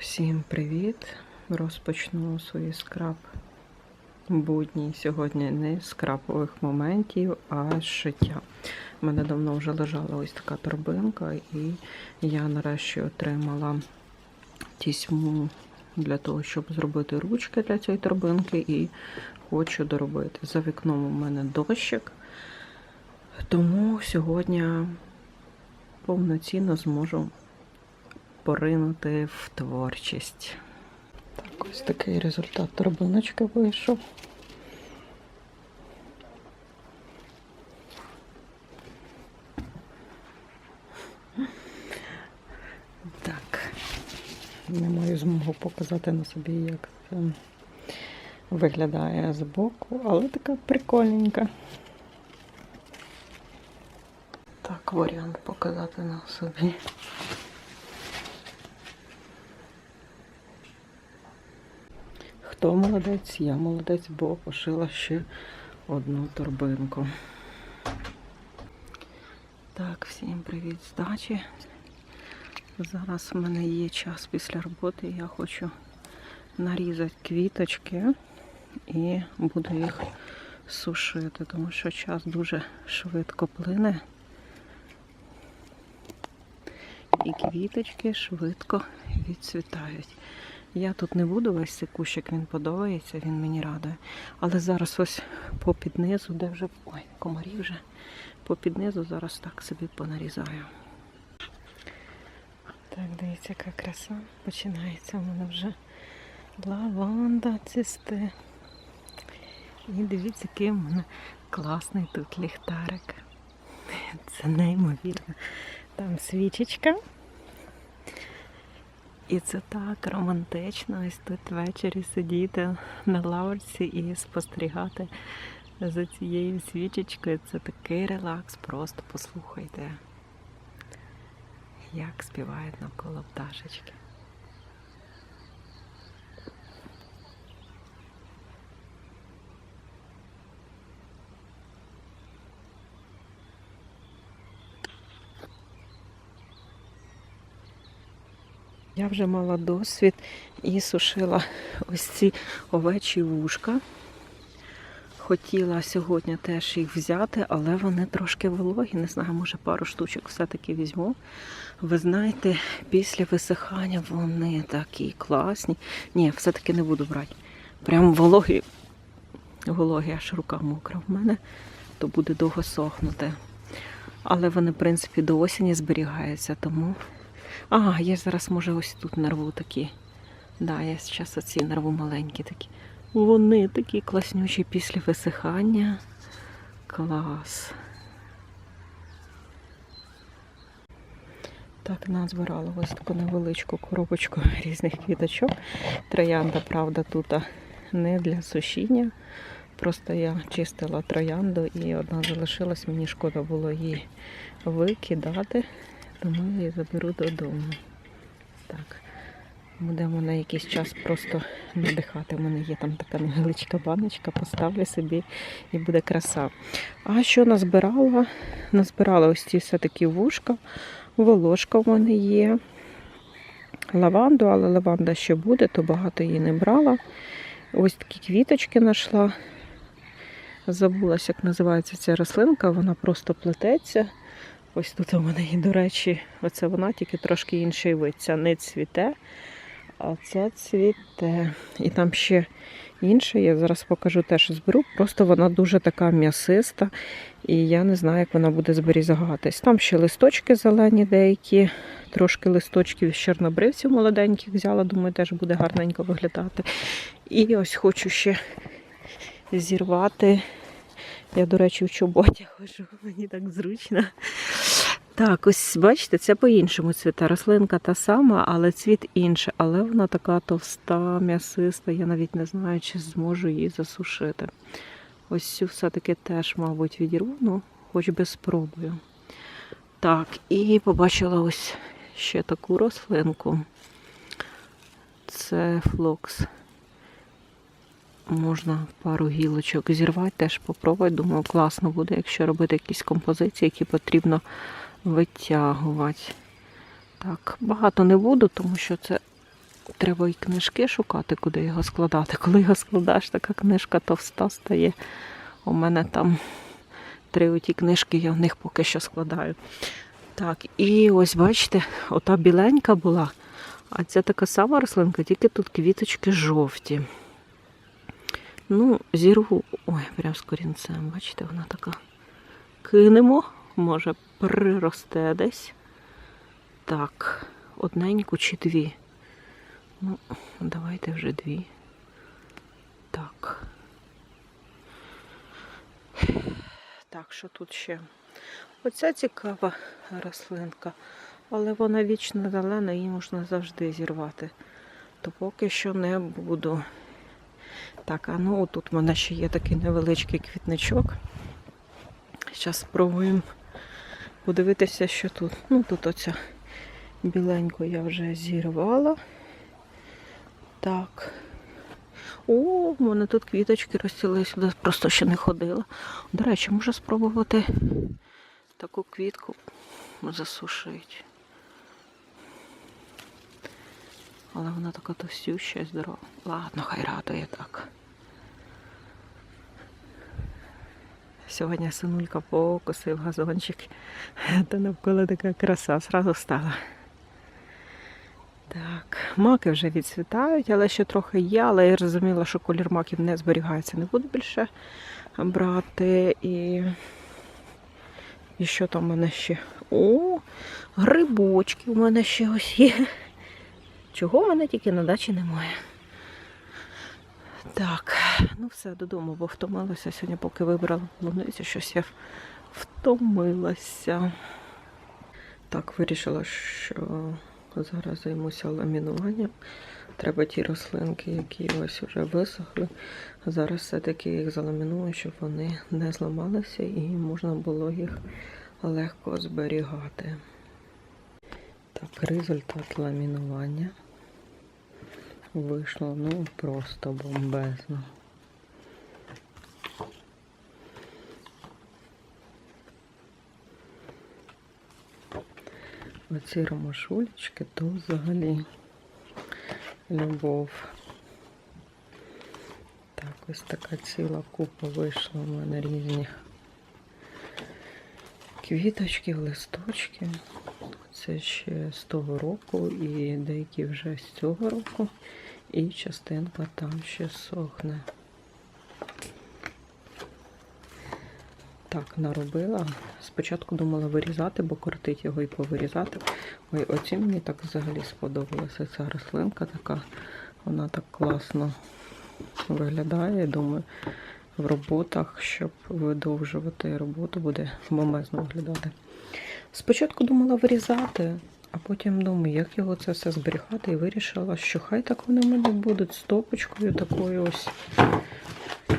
Всім привіт! Розпочну свої скраб будні сьогодні не з крапових моментів, а шиття. У мене давно вже лежала ось така торбинка, і я нарешті отримала тісьму для того, щоб зробити ручки для цієї торбинки, і хочу доробити. За вікном у мене дощик, тому сьогодні повноцінно зможу поринути в творчість. Так, ось такий результат торбиночки вийшов. Так, не маю змогу показати на собі, як це виглядає збоку, але така прикольненька. Так, варіант показати на собі. Хто молодець? Я молодець, бо пошила ще одну торбинку. Так, всім привіт з дачі. Зараз в мене є час після роботи. Я хочу нарізати квіточки і буду їх сушити, тому що час дуже швидко плине. І квіточки швидко відцвітають. Я тут не буду весь цей кущик, він подобається, він мені радує. Але зараз ось по піднизу, де вже ой, комарі вже по піднизу зараз так собі понарізаю. Так, дивіться, яка краса. Починається в мене вже лаванда цвісте. І дивіться, який в мене класний тут ліхтарик. Це неймовірно. Там свічечка. І це так романтично ось тут ввечері сидіти на лаврці і спостерігати за цією свічечкою. Це такий релакс, просто послухайте, як співають навколо пташечки. Вже мала досвід і сушила ось ці овечі вушка. Хотіла сьогодні теж їх взяти, але вони трошки вологі. Не знаю, може пару штучок все-таки візьму. Ви знаєте, після висихання вони такі класні. Ні, все-таки не буду брати. Прям вологі, вологі, аж рука мокра в мене, то буде довго сохнути. Але вони, в принципі, до осені зберігаються, тому. Ага, я зараз, може, ось тут нарву такі. Да, я зараз оці нарву маленькі такі. Вони такі класнючі після висихання. Клас. Так, назбирала ось таку невеличку коробочку різних квіточок. Троянда, правда, тут не для сушіння. Просто я чистила троянду і одна залишилась, мені шкода було її викидати, тому я її заберу додому. Так. Будемо на якийсь час просто надихати. У мене є там така невеличка баночка, поставлю собі і буде краса. А що назбирала? Назбирала ось ці все-таки вушка, волошка в мене є. Лаванду, але лаванда ще буде, то багато її не брала. Ось такі квіточки знайшла. Забулася, як називається ця рослинка, вона просто плететься. Ось тут у мене, до речі, оце вона тільки трошки інший вид. Ця не цвіте, а ця цвіте. І там ще інше, я зараз покажу теж зберу. Просто вона дуже така м'ясиста, і я не знаю, як вона буде зберігатись. Там ще листочки зелені деякі, трошки листочків з чорнобривців молоденьких взяла, думаю, теж буде гарненько виглядати. І ось хочу ще зірвати. Я, до речі, в чоботі ходжу, мені так зручно. Так, ось бачите, це по-іншому цвіте. Рослинка та сама, але цвіт інший. Але вона така товста, м'ясиста. Я навіть не знаю, чи зможу її засушити. Ось цю все-таки теж, мабуть, відірву, ну, хоч би спробую. Так, і побачила ось ще таку рослинку. Це флокс. Можна пару гілочок зірвати, теж попробувати. Думаю, класно буде, якщо робити якісь композиції, які потрібно витягувати. Так, багато не буду, тому що це треба і книжки шукати, куди його складати. Коли його складаєш, така книжка товста стає. У мене там три оті книжки, я в них поки що складаю. Так, і ось бачите, ота біленька була, а ця така сама рослинка, тільки тут квіточки жовті. Ну, зірву, ой, прям з корінцем, бачите, вона така. Кинемо, може, приросте десь. Так, одненьку чи дві. Ну, давайте вже дві. Так. Так, що тут ще? Оця цікава рослинка, але вона вічно зелена, її можна завжди зірвати. То поки що не буду. Так, а ну тут в мене ще є такий невеличкий квітничок. Зараз спробуємо подивитися, що тут. Ну, тут оця біленьку я вже зірвала. Так. О, в мене тут квіточки розцілили сюди, просто ще не ходила. До речі, можу спробувати таку квітку засушити. Але вона така товстюща і здорова. Ладно, хай радує так. Сьогодні синулька покосив газончик. Та навколо така краса зразу стала. Так, маки вже відцвітають, але ще трохи є, але я розуміла, що колір маків не зберігається. Не буду більше брати. І, і що там у мене ще? О, грибочки у мене ще ось є. Чого в мене тільки на дачі немає. Так, ну все, додому, бо втомилася сьогодні, поки вибрала полуницю, щось я втомилася. Так, вирішила, що зараз займуся ламінуванням. Треба ті рослинки, які ось вже висохли. Зараз все-таки їх заламіную, щоб вони не зламалися і можна було їх легко зберігати. Так, результат ламінування. Вийшло ну просто бомбезно. Оці ромашулечки то взагалі любов. Так, ось така ціла купа вийшла у мене різних квіточків, листочків. Це ще з того року і деякі вже з цього року. І частинка там ще сохне. Так, наробила. Спочатку думала вирізати, бо кортить його і повирізати. Ой, оці мені так взагалі сподобалася ця рослинка така. Вона так класно виглядає. Думаю, в роботах, щоб видовжувати роботу, буде бомбезно виглядати. Спочатку думала вирізати, а потім думаю, як його це все зберігати, і вирішила, що хай так вони в мене будуть стопочкою такою ось.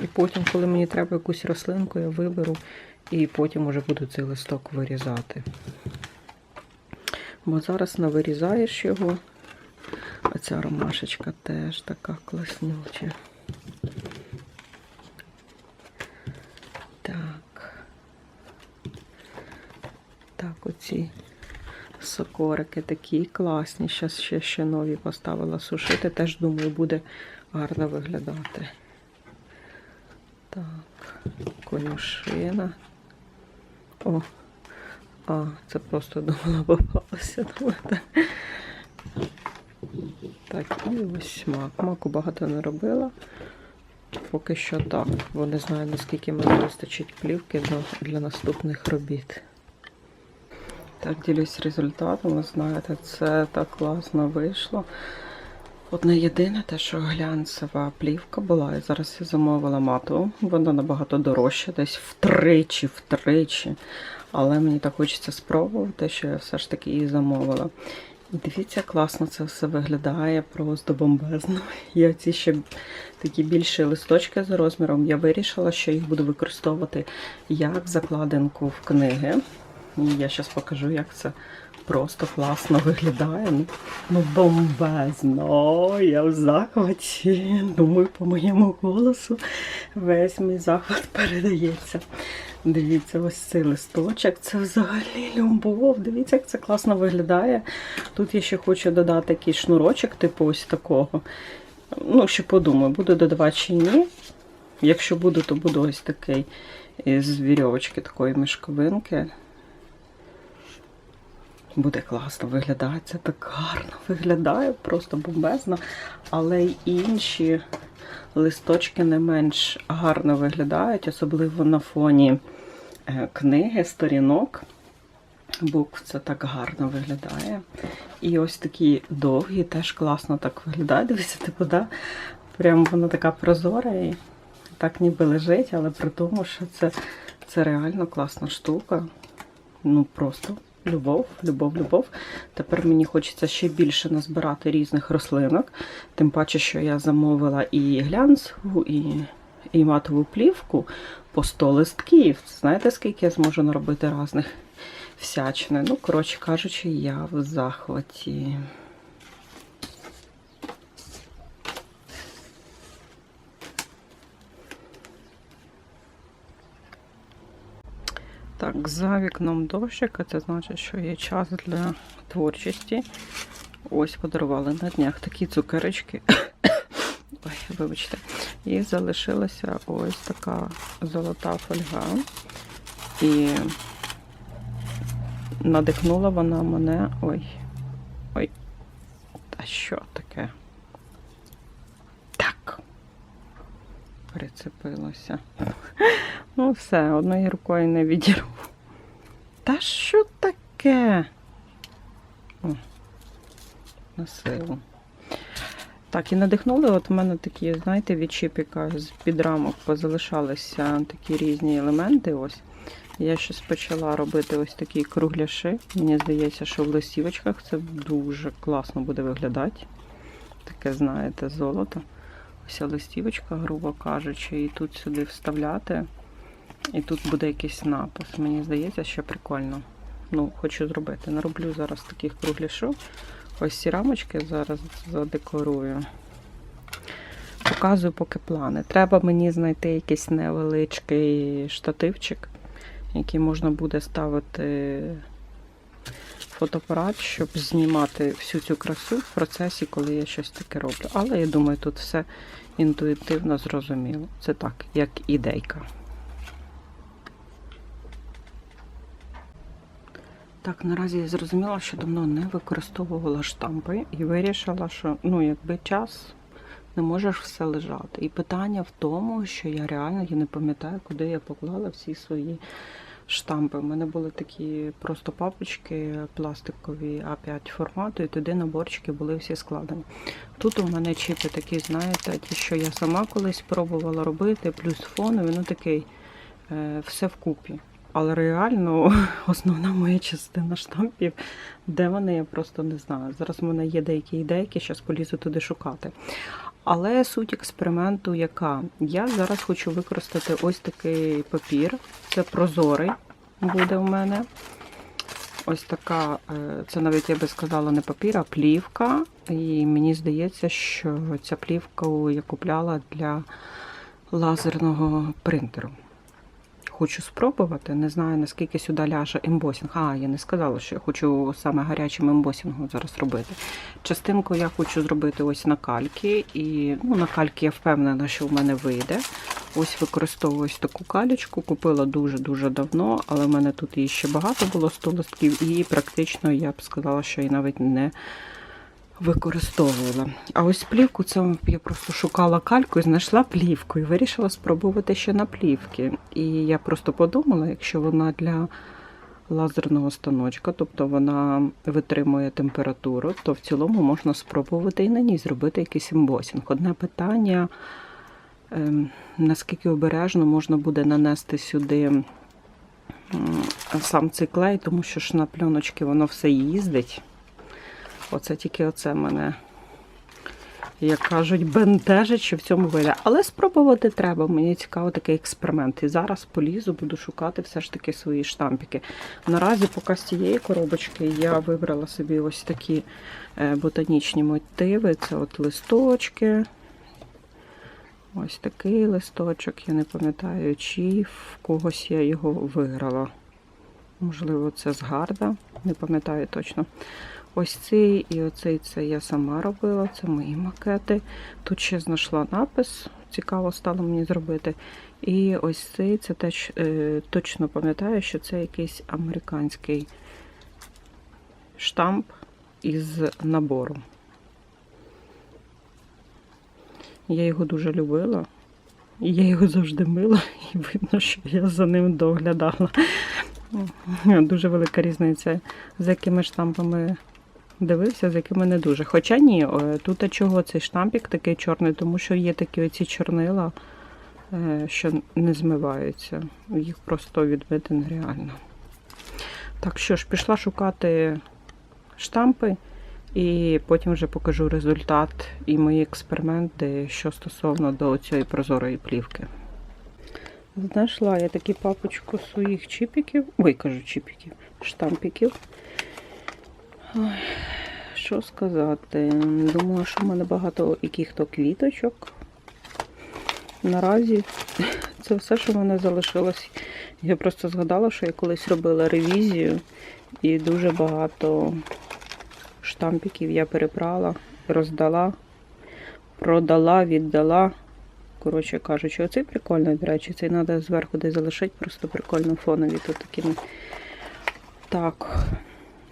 І потім, коли мені треба якусь рослинку, я виберу і потім уже буду цей листок вирізати. Бо зараз не вирізаєш його, а ця ромашечка теж така класнюча. Так. Так, оці сокорики такі класні. Зараз ще, ще нові поставила сушити. Теж, думаю, буде гарно виглядати. Так, конюшина. О, а, це просто думала попалося. Думала. Так, і ось мак. Маку багато не робила. Поки що так, бо не знаю, наскільки мені вистачить плівки для наступних робіт. Так, ділюсь результатом. Ви знаєте, це так класно вийшло. Одне єдине, те, що глянцева плівка була, і зараз я замовила матову. Вона набагато дорожча, десь втричі, втричі. Але мені так хочеться спробувати, що я все ж таки її замовила. І дивіться, класно це все виглядає, просто бомбезно. Є ці ще такі більші листочки за розміром. Я вирішила, що їх буду використовувати як закладинку в книги. І я зараз покажу, як це просто класно виглядає. Ну, ну бомбезно. Я в захваті. Думаю, по моєму голосу весь мій захват передається. Дивіться, ось цей листочок. Це взагалі любов. Дивіться, як це класно виглядає. Тут я ще хочу додати якийсь шнурочок, типу ось такого. Ну, ще подумаю, буду додавати чи ні. Якщо буду, то буду ось такий з вірьовочки такої мешковинки. Буде класно виглядати. Це так гарно виглядає, просто бомбезно. Але й інші листочки не менш гарно виглядають, особливо на фоні е, книги, сторінок. Букв це так гарно виглядає. І ось такі довгі, теж класно так виглядає. Дивіться, типу, да? Прям вона така прозора і так ніби лежить, але при тому, що це, це реально класна штука. Ну просто любов, любов, любов. Тепер мені хочеться ще більше назбирати різних рослинок. Тим паче, що я замовила і глянцеву, і, і матову плівку по 100 листків. Знаєте, скільки я зможу наробити різних всячини? Ну, коротше кажучи, я в захваті. Так, за вікном дощик, а це значить, що є час для творчості. Ось подарували на днях такі цукерочки. Ой, вибачте. І залишилася ось така золота фольга. І надихнула вона мене. Ой. Ой. Та що таке? Так. Прицепилося. Ну, все, одною рукою не відірву. Та що таке? О, на силу. Так, і надихнули, от в мене такі, знаєте, від чіпіка з під рамок позалишалися такі різні елементи. ось. Я щось почала робити ось такі кругляши. Мені здається, що в листівочках це дуже класно буде виглядати. Таке, знаєте, золото. Ось листівочка, грубо кажучи, і тут сюди вставляти. І тут буде якийсь напис. Мені здається, що прикольно. Ну, хочу зробити. Нароблю зараз таких кругляшів. Ось ці рамочки зараз задекорую. Показую поки плани. Треба мені знайти якийсь невеличкий штативчик, який можна буде ставити фотоапарат, щоб знімати всю цю красу в процесі, коли я щось таке роблю. Але я думаю, тут все інтуїтивно зрозуміло. Це так, як ідейка. Так, наразі я зрозуміла, що давно не використовувала штампи і вирішила, що ну, якби час не можеш все лежати. І питання в тому, що я реально я не пам'ятаю, куди я поклала всі свої штампи. У мене були такі просто папочки пластикові А5 формату, і туди наборчики були всі складені. Тут у мене чіпи такі, знаєте, ті, що я сама колись пробувала робити, плюс фонові, ну такий е, все вкупі. Але реально основна моя частина штампів, де вони, я просто не знаю. Зараз в мене є деякі ідейки, зараз полізу туди шукати. Але суть експерименту яка? Я зараз хочу використати ось такий папір. Це прозорий буде у мене. Ось така, е, це навіть я би сказала, не папір, а плівка. І мені здається, що ця плівка я купляла для лазерного принтеру хочу спробувати. Не знаю, наскільки сюди ляже ембосінг. А, я не сказала, що я хочу саме гарячим ембосінгом зараз робити. Частинку я хочу зробити ось на кальки. І ну, на кальки я впевнена, що в мене вийде. Ось використовую ось таку калічку. Купила дуже-дуже давно, але в мене тут її ще багато було 100 листків, і практично я б сказала, що і навіть не використовувала. А ось плівку це я просто шукала кальку і знайшла плівку і вирішила спробувати ще на плівки. І я просто подумала, якщо вона для лазерного станочка, тобто вона витримує температуру, то в цілому можна спробувати і на ній зробити якийсь ембосінг. Одне питання, ем, наскільки обережно можна буде нанести сюди сам цей клей, тому що ж на пленочки воно все їздить. Оце тільки оце мене, як кажуть, бентежить, що в цьому вигляді. Але спробувати треба. Мені цікаво такий експеримент. І зараз полізу, буду шукати все ж таки свої штампики. Наразі, поки з цієї коробочки, я вибрала собі ось такі е, ботанічні мотиви. Це от листочки. Ось такий листочок, я не пам'ятаю, чи в когось я його виграла. Можливо, це з гарда, не пам'ятаю точно. Ось цей і оцей це я сама робила, це мої макети. Тут ще знайшла напис, цікаво стало мені зробити. І ось цей це теж е, точно пам'ятаю, що це якийсь американський штамп із набору. Я його дуже любила. Я його завжди мила, і видно, що я за ним доглядала. Дуже велика різниця, з якими штампами дивився, з якими не дуже. Хоча ні, е, тут а чого цей штампік такий чорний, тому що є такі оці чорнила, е, що не змиваються. Їх просто відбити нереально. Так що ж, пішла шукати штампи. І потім вже покажу результат і мої експерименти, що стосовно до цієї прозорої плівки. Знайшла я таку папочку своїх чіпіків, ой, кажу чіпіків, штампіків. Що сказати? Думаю, що в мене багато яких-то квіточок. Наразі це все, що в мене залишилось. Я просто згадала, що я колись робила ревізію і дуже багато штампиків я перебрала, роздала, продала, віддала. Коротше кажучи, оцей прикольний, до речі, цей треба зверху десь залишити, просто прикольно фонові тут такими. Так,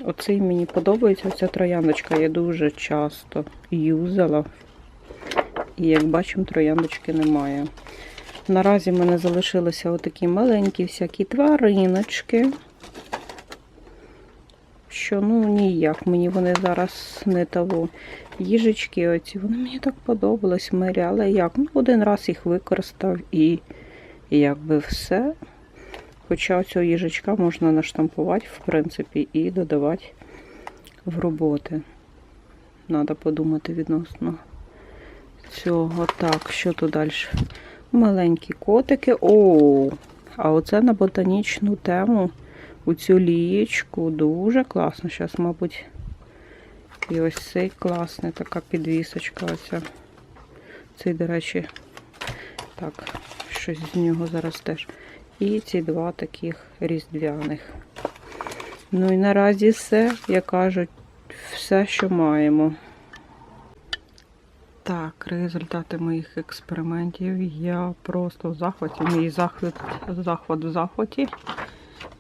оцей мені подобається, ця трояндочка я дуже часто юзала. І як бачимо, трояндочки немає. Наразі в мене залишилися отакі маленькі всякі твариночки що ну ніяк. Мені вони зараз не того. Їжечки оці, вони мені так подобались мирі, але як? Ну, один раз їх використав і якби все. Хоча цього їжачка можна наштампувати, в принципі, і додавати в роботи. Треба подумати відносно цього. Так, що тут далі? Маленькі котики. О, а оце на ботанічну тему у цю лієчку. Дуже класно. Зараз, мабуть, і ось цей класний, така підвісочка. Оця. Цей, до речі, так, щось з нього зараз теж. І ці два таких різдвяних. Ну і наразі все, як кажуть, все, що маємо. Так, результати моїх експериментів. Я просто в захваті. Мій захват, захват в захваті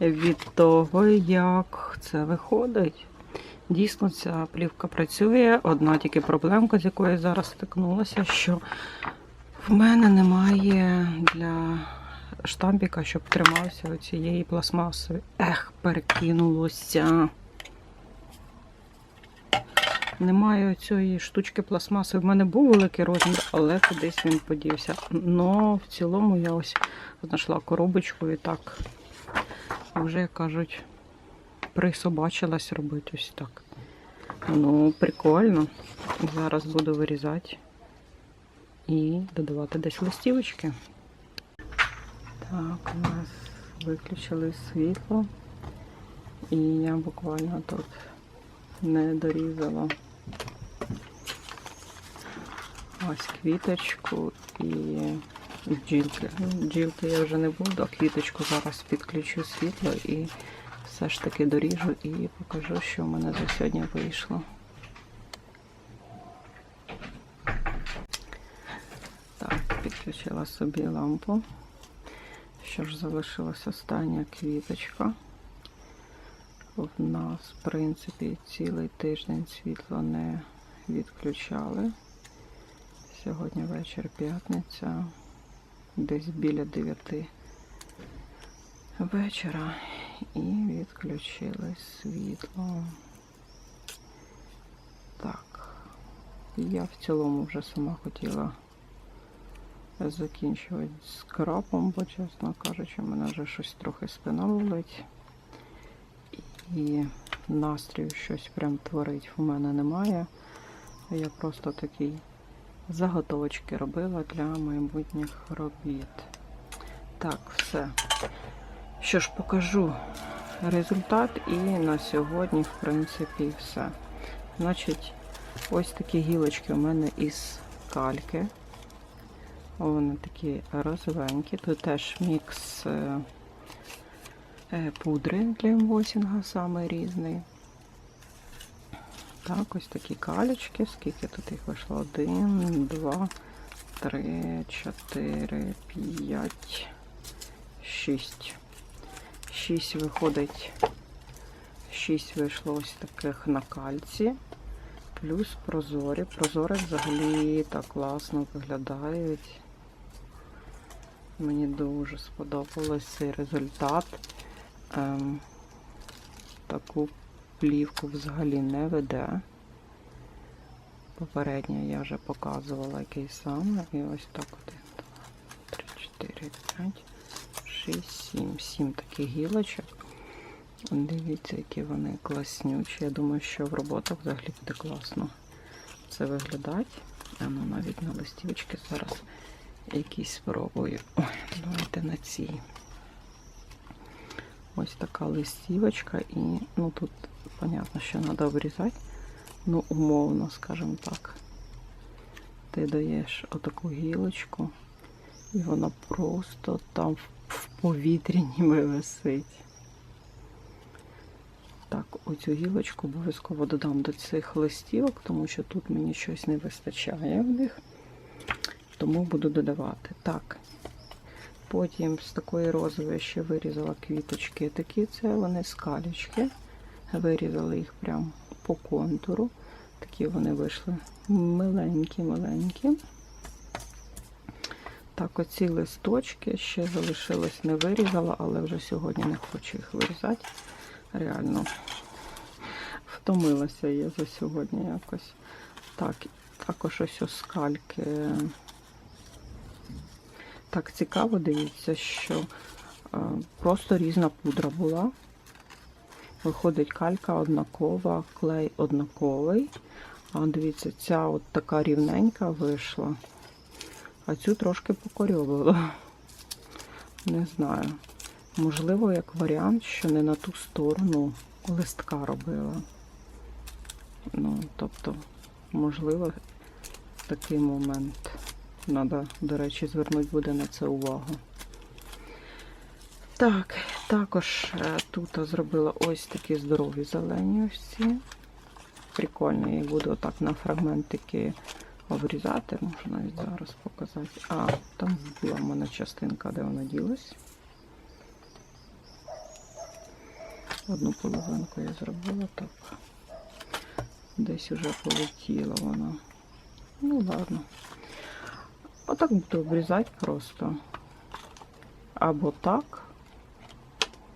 від того, як це виходить. Дійсно, ця плівка працює. Одна тільки проблемка, з якою я зараз стикнулася, що в мене немає для штампіка, щоб тримався цієї пластмаси. Ех, перекинулося. Немає цієї штучки пластмаси. В мене був великий розмір, але кудись він подівся. Но в цілому я ось знайшла коробочку і так вже, як кажуть, присобачилась робити ось так. Ну, прикольно. Зараз буду вирізати і додавати десь листівочки. Так, у нас виключили світло. І я буквально тут не дорізала ось квіточку і бджілки. Ну, Бджілки я вже не буду, а квіточку зараз підключу світло і все ж таки доріжу і покажу, що в мене за сьогодні вийшло. Так, підключила собі лампу. Що ж залишилась остання квіточка. В нас, в принципі, цілий тиждень світло не відключали. Сьогодні вечір п'ятниця десь біля 9 вечора і відключили світло. Так, я в цілому вже сама хотіла закінчувати з крапом, бо, чесно кажучи, мене вже щось трохи спина болить. І настрію щось прям творить в мене немає. Я просто такий заготовочки робила для майбутніх робіт. Так, все. Що ж, покажу результат і на сьогодні, в принципі, все. Значить, ось такі гілочки у мене із кальки. Вони такі розовенькі. Тут теж мікс е, е, пудри для ембосінга, саме різний. Так, ось такі калічки. Скільки тут їх вийшло? Один, два, три, чотири, п'ять, шість. Шість виходить. Шість вийшло ось таких на кальці. Плюс прозорі. Прозорі взагалі так класно виглядають. Мені дуже сподобався результат. Ем, таку плівку взагалі не веде. Попередньо я вже показувала який саме. І ось так один, два, три, чотири, п'ять, шість, сім. Сім таких гілочок. Дивіться, які вони класнючі. Я думаю, що в роботах взагалі буде класно це виглядати. А ну навіть на листівочки зараз якісь спробую. Ой, давайте на цій. Ось така листівочка і ну тут понятно, що треба обрізати. Ну, умовно, скажімо так. Ти даєш отаку гілочку, і вона просто там в- повітрі ніби висить. Так, оцю гілочку обов'язково додам до цих листівок, тому що тут мені щось не вистачає в них. Тому буду додавати. Так. Потім з такої розової ще вирізала квіточки. Такі це вони скалічки. Вирізала їх прямо по контуру. Такі вони вийшли миленькі-миленькі. Так, оці листочки ще залишилось, не вирізала, але вже сьогодні не хочу їх вирізати. Реально втомилася я за сьогодні якось. Так, також ось ось скальки. Так цікаво, дивіться, що е, просто різна пудра була. Виходить калька однакова, клей однаковий. А дивіться, ця от така рівненька вийшла, а цю трошки покорьовила. Не знаю. Можливо, як варіант, що не на ту сторону листка робила. Ну, тобто, можливо, такий момент. Треба, до речі, звернути буде на це увагу. Так, також е, тут зробила ось такі здорові зелені ці. Прикольно, їх буду отак на фрагментики обрізати. Можу навіть зараз показати. А, там була в мене частинка, де вона ділась. Одну половинку я зробила так. Десь уже полетіла вона. Ну ладно. Отак буду обрізати просто. Або так,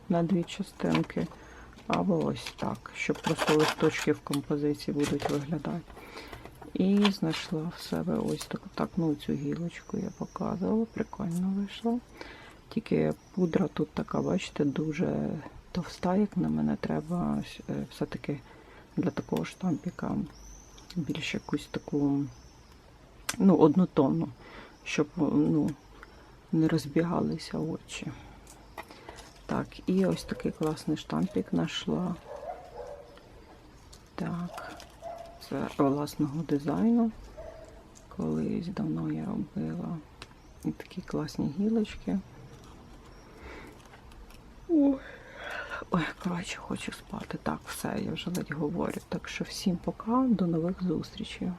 на дві частинки, або ось так, щоб просто листочки в композиції будуть виглядати. І знайшла в себе ось так, так ну цю гілочку я показувала, прикольно вийшло. Тільки пудра тут така, бачите, дуже товста, як на мене треба е, все-таки для такого штампіка більш якусь таку ну, однотонну, щоб ну, не розбігалися очі. Так, і ось такий класний штампік знайшла. Так, це власного дизайну. Колись давно я робила. І такі класні гілочки. Ой, коротше, хочу спати. Так, все, я вже ледь говорю. Так що всім пока, до нових зустрічей.